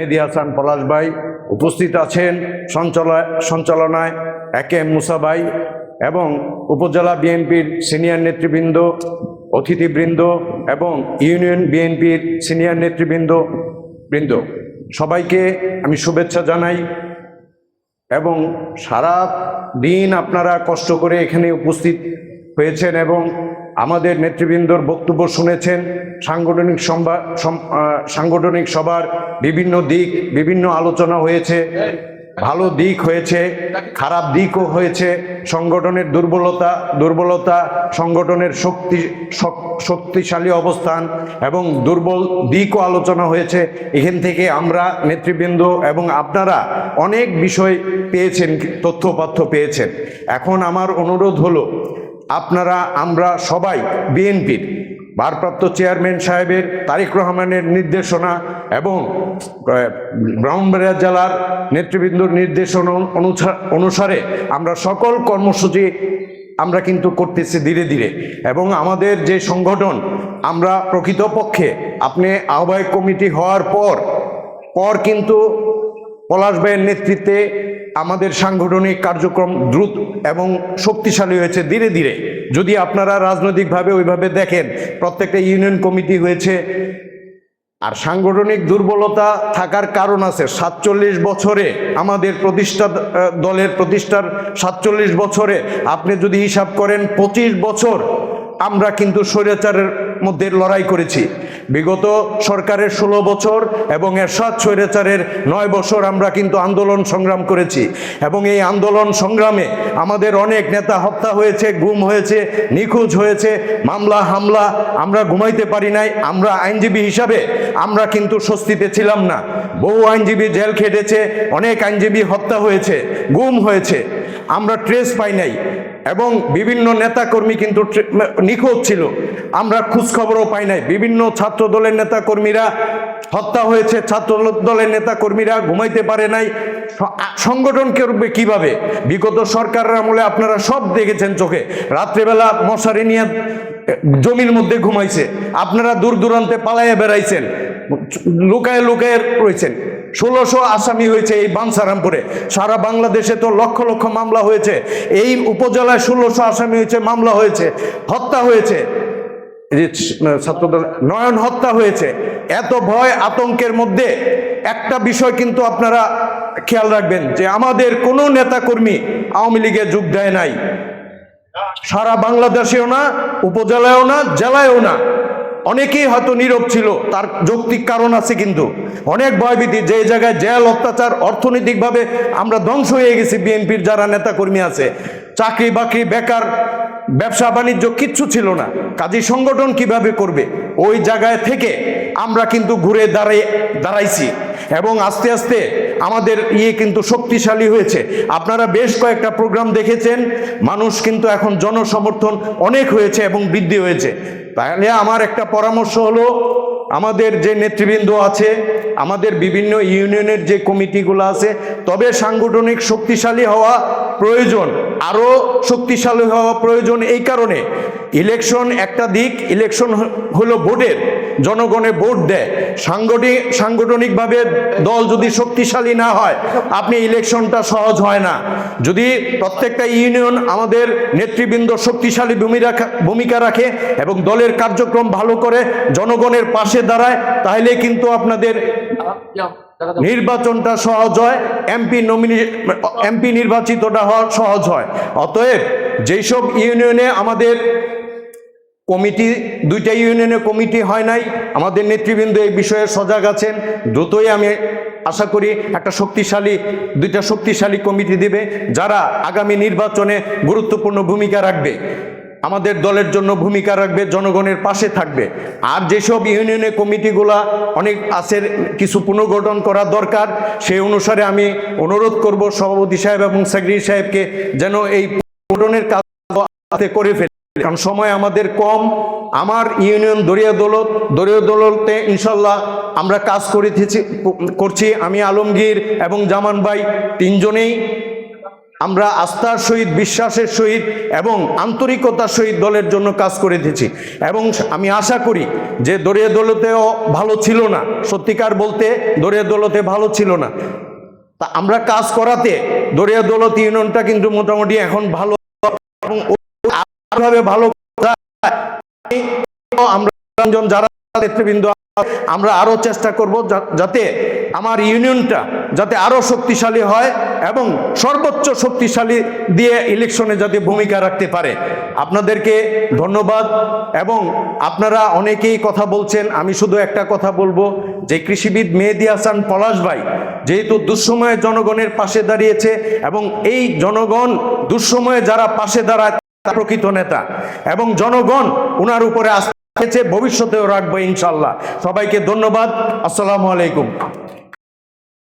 মেহেদি হাসান পলাশ ভাই উপস্থিত আছেন সঞ্চালনায় একে এম মুসা ভাই এবং উপজেলা বিএনপির সিনিয়র নেতৃবৃন্দ, অতিথিবৃন্দ এবং ইউনিয়ন বিএনপির সিনিয়র নেতৃবৃন্দ, বৃন্দ। সবাইকে আমি শুভেচ্ছা জানাই এবং সারা দিন আপনারা কষ্ট করে এখানে উপস্থিত হয়েছেন এবং আমাদের নেতৃবৃন্দর বক্তব্য শুনেছেন সাংগঠনিক সাংগঠনিক সভার বিভিন্ন দিক, বিভিন্ন আলোচনা হয়েছে, ভালো দিক হয়েছে, খারাপ দিকও হয়েছে, সংগঠনের দুর্বলতা দুর্বলতা, সংগঠনের শক্তি শক্তিশালী অবস্থান এবং দুর্বল দিকও আলোচনা হয়েছে। এখান থেকে আমরা নেতৃবৃন্দ এবং আপনারা অনেক বিষয় পেয়েছেন, তথ্যপাথ্য পেয়েছেন। এখন আমার অনুরোধ হলো আপনারা, আমরা সবাই বিএনপির ভারপ্রাপ্ত চেয়ারম্যান সাহেবের তারেক রহমানের নির্দেশনা এবং ব্রাহ্মণবাড়িয়া জেলার নেতৃবৃন্দর নির্দেশনা অনুসা- অনুসারে আমরা সকল কর্মসূচি আমরা কিন্তু করতেছি ধীরে ধীরে। এবং আমাদের যে সংগঠন, আমরা প্রকৃতপক্ষে আপনি আহ্বায়ক কমিটি হওয়ার পর পর কিন্তু পলাশ ভাইয়ের নেতৃত্বে আমাদের সাংগঠনিক কার্যক্রম দ্রুত এবং শক্তিশালী হয়েছে ধীরে ধীরে। যদি আপনারা রাজনৈতিকভাবে ওইভাবে দেখেন, প্রত্যেকটা ইউনিয়ন কমিটি হয়েছে, আর সাংগঠনিক দুর্বলতা থাকার কারণ আছে, সাতচল্লিশ বছরে আমাদের প্রতিষ্ঠা দলের প্রতিষ্ঠার সাতচল্লিশ বছরে আপনি যদি হিসাব করেন, পঁচিশ বছর আমরা কিন্তু স্বৈরাচারের মধ্যে লড়াই করেছি। বিগত সরকারের ষোলো বছর এবং এরশাদ স্বৈরাচারের নয় বছর আমরা কিন্তু আন্দোলন সংগ্রাম করেছি। এবং এই আন্দোলন সংগ্রামে আমাদের অনেক নেতা হত্যা হয়েছে, গুম হয়েছে, নিখোঁজ হয়েছে, মামলা, হামলা আমরা ঘুমাইতে পারি নাই। আমরা আইনজীবী হিসাবে আমরা কিন্তু স্বস্তিতে ছিলাম না। বহু আইনজীবী জেল খেটেছে, অনেক আইনজীবী হত্যা হয়েছে, গুম হয়েছে। আমরা ট্রেস পাই নাই। এবং বিভিন্ন নেতাকর্মী কিন্তু নিখোঁজ ছিল। আমরা খোঁজখবরও পাই নাই। বিভিন্ন ছাত্র দলের নেতাকর্মীরা হত্যা হয়েছে। ছাত্র দলের নেতাকর্মীরা ঘুমাইতে পারে নাই। সংগঠন করবে কীভাবে? বিগত সরকারের আমলে আপনারা সব দেখেছেন চোখে। রাত্রেবেলা মশারি নিয়ে জমির মধ্যে ঘুমাইছে। আপনারা দূর দূরান্তে পালাইয়া বেড়াইছেন। লুকায় লুকায় রয়েছেন। ষোলোশো আসামি হয়েছে এই বানসারামপুরে। সারা বাংলাদেশে তো লক্ষ লক্ষ মামলা হয়েছে। এই উপজেলায় ষোলোশো আসামি হয়েছে, মামলা হয়েছে, হত্যা হয়েছে। নয়ন হত্যা হয়েছে। এত ভয়, আতঙ্কের মধ্যে একটা বিষয় কিন্তু আপনারা খেয়াল রাখবেন যে আমাদের কোনো নেতাকর্মী আওয়ামী লীগে যোগ দেয় নাই। সারা বাংলাদেশেও না, উপজেলায়ও না, জেলায়ও না। অনেকেই হয়তো নীরব ছিল, তার যৌক্তিক কারণ আছে কিন্তু। অনেক ভয়ভীতি, যে জায়গায় জেল, অত্যাচার, অর্থনৈতিকভাবে আমরা ধ্বংস হয়ে গেছি, বিএনপির যারা নেতাকর্মী আছে। চাকরি বাকরি, বেকার, ব্যবসা বাণিজ্য কিচ্ছু ছিল না। কাজী সংগঠন কীভাবে করবে? ওই জায়গায় থেকে আমরা কিন্তু ঘুরে দাঁড়াই, দাঁড়াইছি। এবং আস্তে আস্তে আমাদের ইয়ে কিন্তু শক্তিশালী হয়েছে। আপনারা বেশ কয়েকটা প্রোগ্রাম দেখেছেন। মানুষ কিন্তু এখন জনসমর্থন অনেক হয়েছে এবং বৃদ্ধি হয়েছে। তাহলে আমার একটা পরামর্শ হলো, আমাদের যে নেতৃবৃন্দ আছে, আমাদের বিভিন্ন ইউনিয়নের যে কমিটিগুলো আছে, তবে সাংগঠনিক শক্তিশালী হওয়া প্রয়োজন আরও শক্তিশালী হওয়া প্রয়োজন এই কারণে। ইলেকশন একটা দিক, ইলেকশন হলো ভোটের। জনগণে ভোট দেয়। সাংগঠনিক, সাংগঠনিকভাবে দল যদি শক্তিশালী না হয়, আপনি ইলেকশনটা সহজ হয় না। যদি প্রত্যেকটা ইউনিয়ন আমাদের নেতৃবৃন্দ শক্তিশালী ভূমিকা ভূমিকা রাখে এবং দলের কার্যক্রম ভালো করে জনগণের পাশে দাঁড়ায়, তাহলে কিন্তু আপনাদের নির্বাচনটা সহজ হয়, এমপি নমিনি, এমপি নির্বাচিতটা হওয়া সহজ হয়। অতএব যেসব ইউনিয়নে আমাদের কমিটি, দুইটা ইউনিয়নে কমিটি হয় নাই। আমাদের নেতৃবৃন্দ এই বিষয়ে সজাগ আছেন। দ্রুতই আমি আশা করি একটা শক্তিশালী, দুইটা শক্তিশালী কমিটি দিবে, যারা আগামী নির্বাচনে গুরুত্বপূর্ণ ভূমিকা রাখবে, আমাদের দলের জন্য ভূমিকা রাখবে, জনগণের পাশে থাকবে। আর যেসব ইউনিয়নের কমিটিগুলা অনেক আছে কিছু পুনর্গঠন করা দরকার, সেই অনুসারে আমি অনুরোধ করব সভাপতি সাহেব এবং সেক্রেটারি সাহেবকে যেন এই পুনর্গঠনের কাজ করে ফেলে। কারণ সময় আমাদের কম, আমার ইউনিয়ন দরিয়া দৌলত, দরিয়া দৌলতে ইনশাল্লাহ আমরা কাজ করিতেছি, করছি। আমি আলমগীর এবং জামান ভাই তিনজনেই আমরা আস্থার সহিত, বিশ্বাসের সহিত এবং আন্তরিকতার সহিত দলের জন্য কাজ করে দিয়েছি এবং আমি আশা করি যে দরিয়া দলতেও ভালো ছিল না। সত্যিকার বলতে দরিয়া দলতে ভালো ছিল না। তা আমরা কাজ করাতে দরিয়া দৌলত ইউনিয়নটা কিন্তু মোটামুটি এখন ভালো এবং ভাবে ভালো আমরা যারা নেতৃবৃন্দ, আমরা আরও চেষ্টা করব যাতে আমার ইউনিয়নটা যাতে আরও শক্তিশালী হয় এবং সর্বোচ্চ শক্তিশালী দিয়ে ইলেকশনে যাতে ভূমিকা রাখতে পারে। আপনাদেরকে ধন্যবাদ এবং আপনারা অনেকেই কথা বলছেন, আমি শুধু একটা কথা বলব, যে কৃষিবিদ মেহেদি হাসান পলাশ ভাই যেহেতু দুঃসময়ে জনগণের পাশে দাঁড়িয়েছে এবং এই জনগণ দুঃসময়ে যারা পাশে দাঁড়ায় প্রকৃত নেতা এবং জনগণ উনার উপরে আস্থা রেখেছে, ভবিষ্যতেও রাখব ইনশাল্লাহ সবাইকে ধন্যবাদ। আসসালামু আলাইকুম।